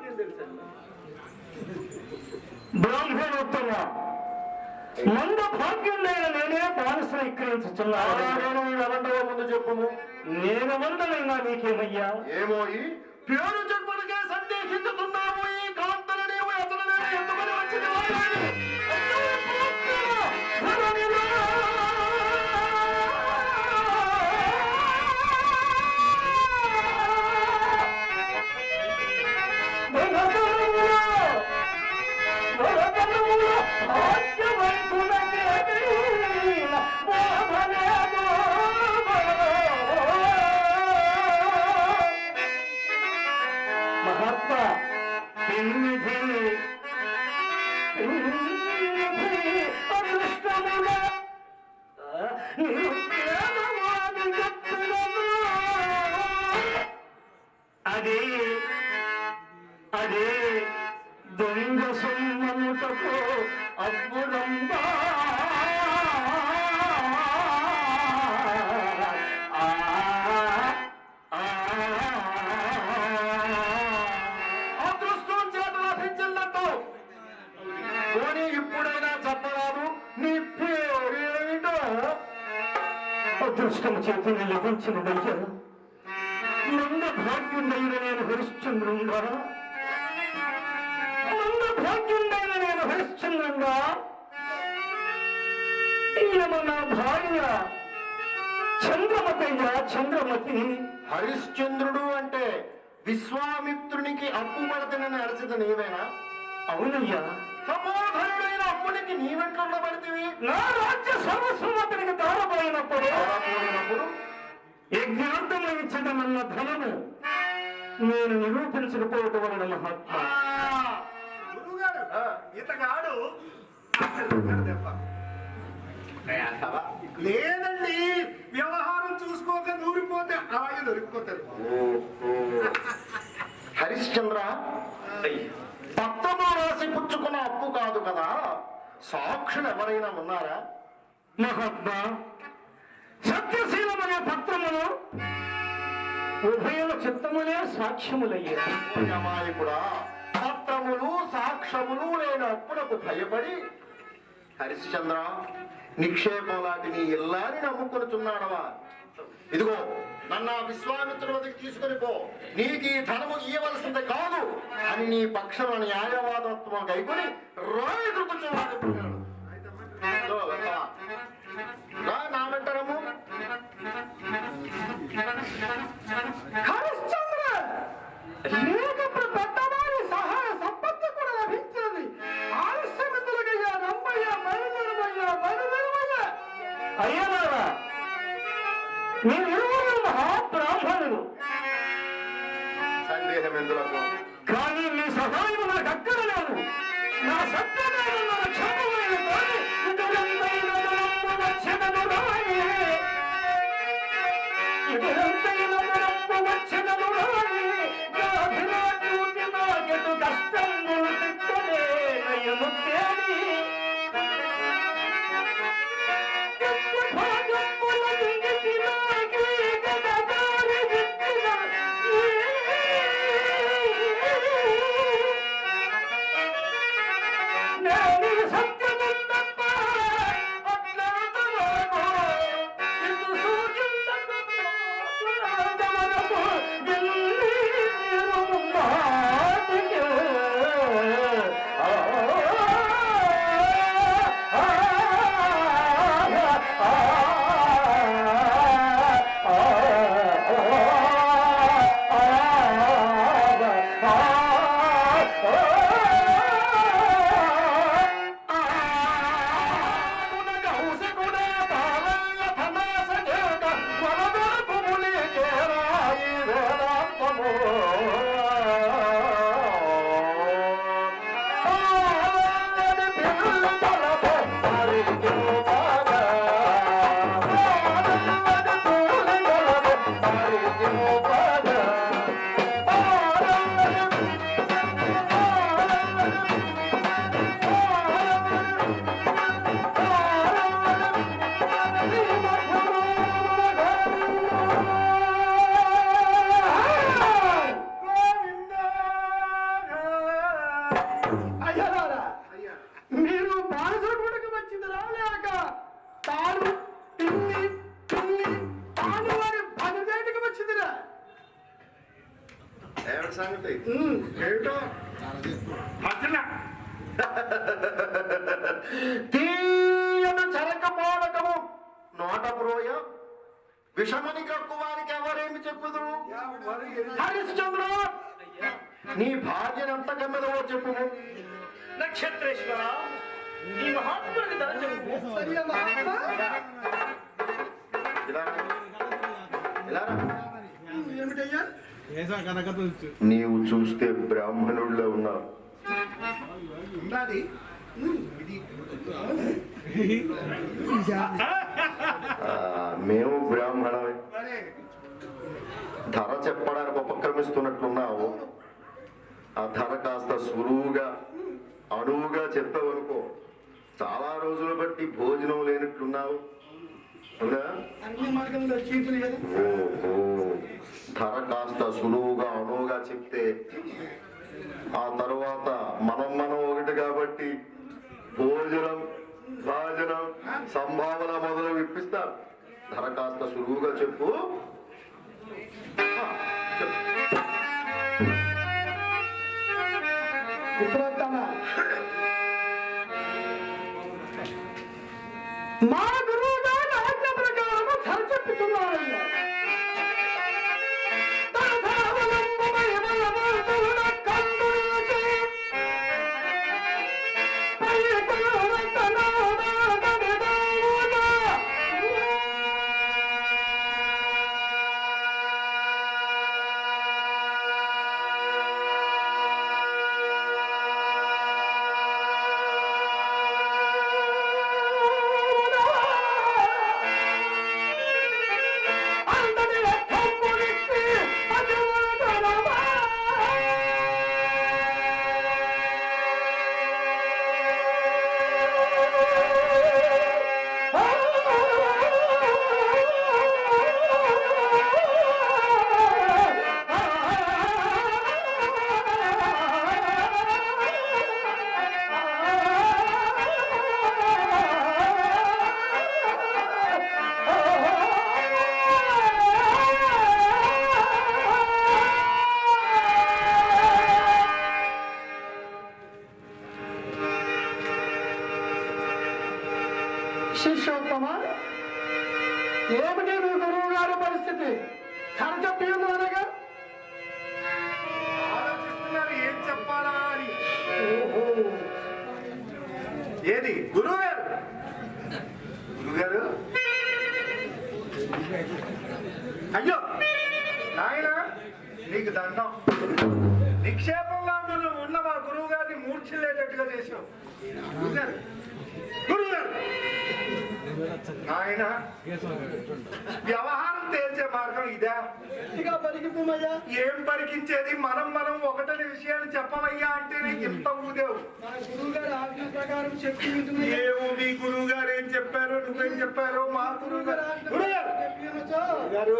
నాకేం తెలుసు బ్రాహ్మణోత్తమ మంద భాగ్యం లేని నేనే బానిస విక్రయించుచున్నాను నేను ఎవరిలో ముందు చెప్పుము. నేను వందనైనా నీకేమయ్యా? ఏమో పేరు చెప్పులకే సందేహించుతున్నాము దొంగ సొమ్మనుటకు అదృష్టం చేత లభించిందంటూ పోనీ ఇప్పుడైనా చెప్పరాదు నీ పేరేమిటో అదృష్టం చేతుని లభించినదయ్యా మంద భాగ్యుండైన నేను హరిశ్చంద్రుంగా హరిశ్చంద్రుంగా ఈయన నా భార్య చంద్రమతయ్య చంద్రమతి హరిశ్చంద్రుడు అంటే విశ్వామిత్రునికి అప్పు పడతానని అరచిత నీవేనా? అవునయ్యా. తపోధనుడైన అప్పునికి నీవెట్లుండ పడితివి నా రాజ్య సర్వస్వం అతనికి దారపోయినప్పుడు పోయినప్పుడు యజ్ఞార్థమయించదమన్న ధనము నేను నిరూపించకపోవటం వలన మహాత్మా ఇతగాడు లేదండి వ్యవహారం చూసుకోక దూరిపోతే అలాగే దొరికిపోతారు హరిశ్చంద్ర పత్తమో రాసి పుచ్చుకున్న అప్పు కాదు కదా? సాక్షులు ఎవరైనా ఉన్నారా? మహాత్మా సత్యశీలమనే పత్రములు ఉభయుల చిత్తములే సాక్ష్యములయ్యా. అమాయకుడా పత్రములు సాక్ష్యములు లేని అప్పులకు భయపడి హరిశ్చంద్ర నిక్షేపం లాంటి నీ ఇల్లాని నమ్ముకొనుచున్నాడవా? ఇదిగో నన్ను ఆ విశ్వామిత్రుడి వద్దకు తీసుకుని పో. నీకు ఈ ధనము ఇయ్యవలసింది కాదు అని నీ పక్షం న్యాయవాదత్వం కైకొని రాయి దొరుకుతున్నాడు నా వెంటరము. హరిశ్చంద్ర! లేకప్పుడు అయ్యలారా మీరు ఇరువురు మహాబ్రాహ్మణులు సందేహం ఎందులకు కానీ మీ సహాయం నాకు అక్కడ లేదు నా సంగతి? ఏమిటో? భజన తీయన చరక పోవటము నోట ప్రోయ. విషమని కక్కు వారికి ఎవరేమి చెప్పుదురు? హరిశ్చంద్ర నీ భార్యనంత కమ్మెదవో చెప్పు నక్షత్రేశ్వర ఈ మహాత్ముడికి ధర చెప్పు నీవు చూస్తే బ్రాహ్మణుల్లో ఉన్నావు. ఆ, మేము బ్రాహ్మణమే. ధర చెప్పడానికి ఉపక్రమిస్తున్నట్లున్నావు. ఆ ధర కాస్త సులువుగా అణువుగా చెప్పావనుకో. చాలా రోజులు బట్టి భోజనం లేనట్లున్నావు. అవునా? అన్ని మార్గంలో చీతులు కదా. ఓహో. ధర కాస్త సులువుగా అణువుగా చెప్తే ఆ తర్వాత మనం మనం ఒకటి కాబట్టి భోజనం భాజనం సంభావన మొదలు విప్పిస్తారు ధర కాస్త సులువుగా చెప్పు. ఇప్పుడు వస్తానా నీకు దండం. నిక్షేపంలో నువ్వు ఉన్న మా గురువు గారిని మూర్ఛలేటట్టుగా చేసావు గురువు గారు నాయన వ్యవహారం తేల్చే మార్గం ఇదా. ఇక ఏం పరికించేది మనం మనం ఒకటని విషయాన్ని చెప్పవయ్యా అంటేనే ఇంత ఊదేవు. మా గురువు గారి ఆజ్ఞ ప్రకారం చెప్పి ఏమో మీ గురువు గారు ఏం చెప్పారు నువ్వేం చెప్పారు మా గురువు గారు గురువు గారు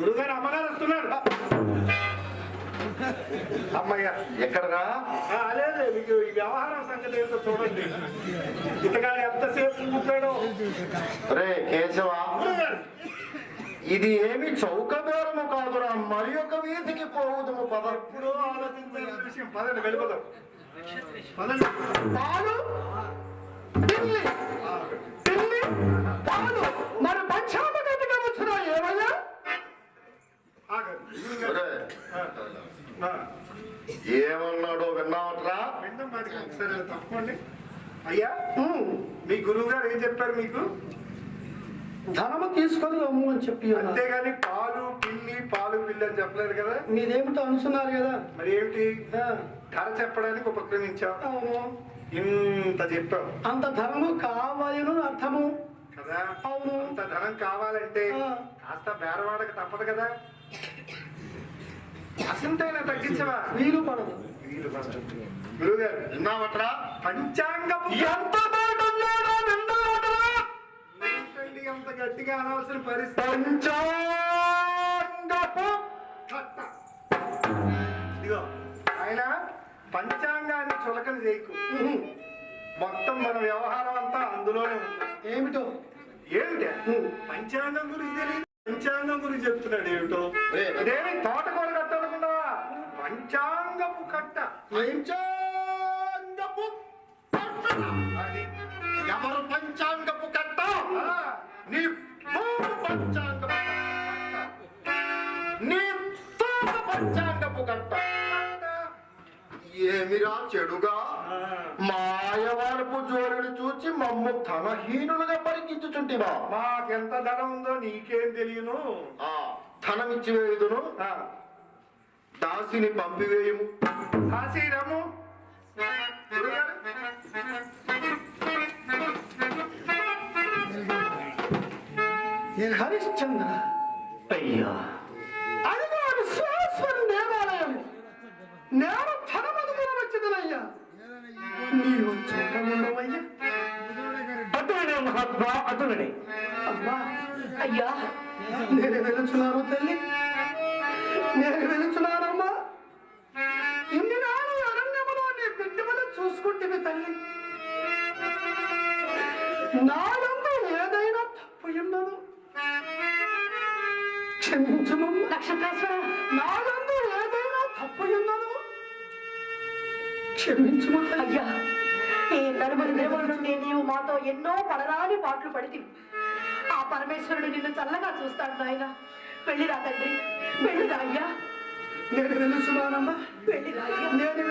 గురువు గారు అమ్మగారు వస్తున్నారు. అమ్మయ్య ఎక్కడరా? అదే మీకు ఈ వ్యవహారం సంగతి ఏంటో చూడండి. ఇతగాడు ఎంతసేపు రే కేశవా! ఇది ఏమి చౌక బేరము కాదురా మరి ఒక వీధికి పోవుదము పద. ఇప్పుడు ఆలోచించాల్సిన విషయం పదండి వెళ్ళిపోదాం. పదండి. పాలు పిల్లి పిల్లి పాలు మరి పంచామగతిగా వచ్చిన ఏమయ్యా? ఏమన్నాడో విన్నావట్రా? మాటకి ఒకసారి తప్పండి అయ్యా? మీ గురువు గారు ఏం చెప్పారు మీకు? ధనము తీసుకొని రమ్ము అని చెప్పి. అంతేగాని పాలు పిల్లి పాలు పిల్లి అని చెప్పలేదు కదా? మీరేమిటో అనుకున్నారు కదా? మరి ఏమిటి ధర చెప్పడానికి ఉపక్రమించాం అవును. ఇంత చెప్పాం అంత ధనము కావాలను అర్థము. కదా? అవును. అంత ధనం కావాలంటే. కాస్త బేరవాడక తప్పదు కదా? అసంతైనా తగ్గించవా? వీలు పడదు. వీలు పడదు. గురువు గారు విన్నావట్రా? పంచాంగపు ఎంత విన్నావట్రా ఏంటండి అంత గట్టిగా అనవలసిన పరిస్థితి. పంచాంగపు. ఇదిగో ఆయన పంచాంగాన్ని చులకన చేయకు. మొత్తం మన వ్యవహారం అంతా అందులోనే ఉంది. ఏమిటో? ఏమిటి? పంచాంగం గురించి తెలియదు. పంచాంగం గురించి చెప్తున్నాడు ఏమిటో. అదేమి తోటకూర పంచాంగపు కట్ట. పంచాంగపు కట్ట. అది ఎవరు పంచాంగపు కట్ట? నీ పంచాంగపు నీ పంచాంగపు కట్ట. ఏమిరా చెడుగా? మాయవారపు జోరుడు చూచి మమ్ము ధనహీనులుగా పరికించుచుంటివా? మాకెంత ధనం ఉందో నీకేం తెలియను? ఆ ధనమిచ్చి వేయుదును దాసిని పంపివేయుము. కాశీరాము గురుగారు, హరిశ్చంద్ర. అయ్యా. అదిగో విశ్వేశ్వర దేవాలయం. నేను ధనమదుగులు వచ్చిందనయ్యా నీవు చూడముండవయ్యా. అటువనే మహాత్మా అటువనే. అమ్మా. అయ్యా. నేను వెలుచున్నాను తల్లి. నేను వెలుచున్నానమ్మా. ఇన్ని నాడు అరణ్యములో నీ బిడ్డమని చూసుకుంటే తల్లి. నాలందు క్షమించమమ్మ. నక్షత్రేశ్వర నాలందు ఏదైనా తప్పు ఉన్నదో క్షమించము తల్లి అయ్యా ఈ నలుగురి దేవుల నుండి నీవు మాతో ఎన్నో పడరాని పాటలు పడితివి. ఆ పరమేశ్వరుడు నిన్ను చల్లగా చూస్తాడు నాయన. వెళ్ళిరా తండ్రి వెళ్ళిరా అయ్యా. నేను వెలుచున్నానమ్మా వెళ్ళిరా నేను